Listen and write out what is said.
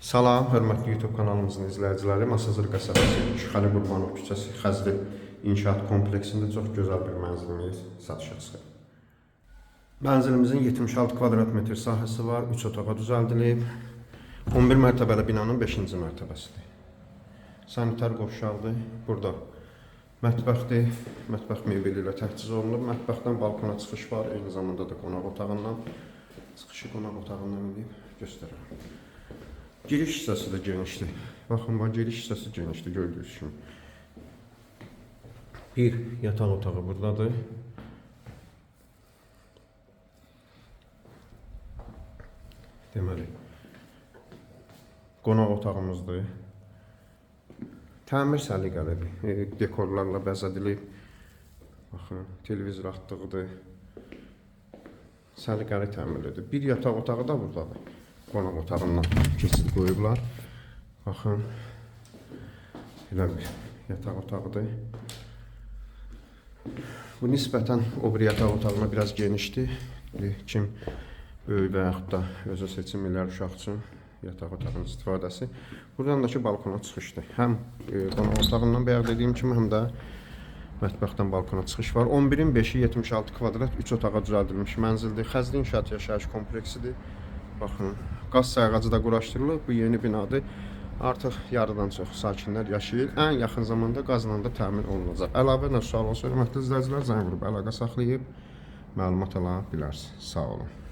Salam, hörmətli YouTube kanalımızın izləyiciləri. Masazır qəsəbəsi Şıxəli Qurbanov küçəsi Xəzri İnşaat kompleksində çox gözəl bir mənzilimiz satışa çıxır. Mənzilimizin 76 kvadrat metr sahəsi var, 3 otağa düzəldilib. 11 mərtəbəli binanın 5-ci mərtəbəsidir. Sanitar qovşaqdır. Burada mətbəxdir. Mətbəx mebeli ilə təchiz olunub. Mətbəxdən balkona çıxış var, eyni zamanda da qonaq otağından. Çıxışı qonaq otağından edib göstərərəm. Giriş hissəsi də genişdir. Baxın, bax giriş hissəsi genişdir gördüyünüz kimi. Bir yataq otağı buradadır. Deməli, qonaq otağımızdır. Təmir səliqəlidir. E, dekorlarla bəzədilib. Baxın, televizor atdığıdır. Səliqəli təmirlidir. Bir yataq otağı da buradadır. Qonaq otağından keçid qoyublar. Baxın. Belə bir yataq otağıdır. Bu nisbətən o bir yataq otağına biraz genişdir. Kim böyük və yaxud da özü seçim elər uşaq üçün yataq otağının istifadəsi. Buradan da ki balkona çıxışdır. Həm e, qonaq otağından bayaq dediyim kimi, həm də mətbəxdən balkona çıxış var. 11-in 5-i 76 kvadrat 3 otağa düzəldilmiş mənzildir. Xəzri İnşaat Yaşayış kompleksidir. Baxın, qaz sayğacı da quraşdırılıb. Bu yeni binadır. Artıq yarıdan çox sakinlər yaşayır. Ən yaxın zamanda qazla da təmin olunacaq. Əlavə nə sual olsa, hörmətli izləyicilər zəng vurub əlaqə saxlayıb məlumat ala bilərsiniz. Sağ olun.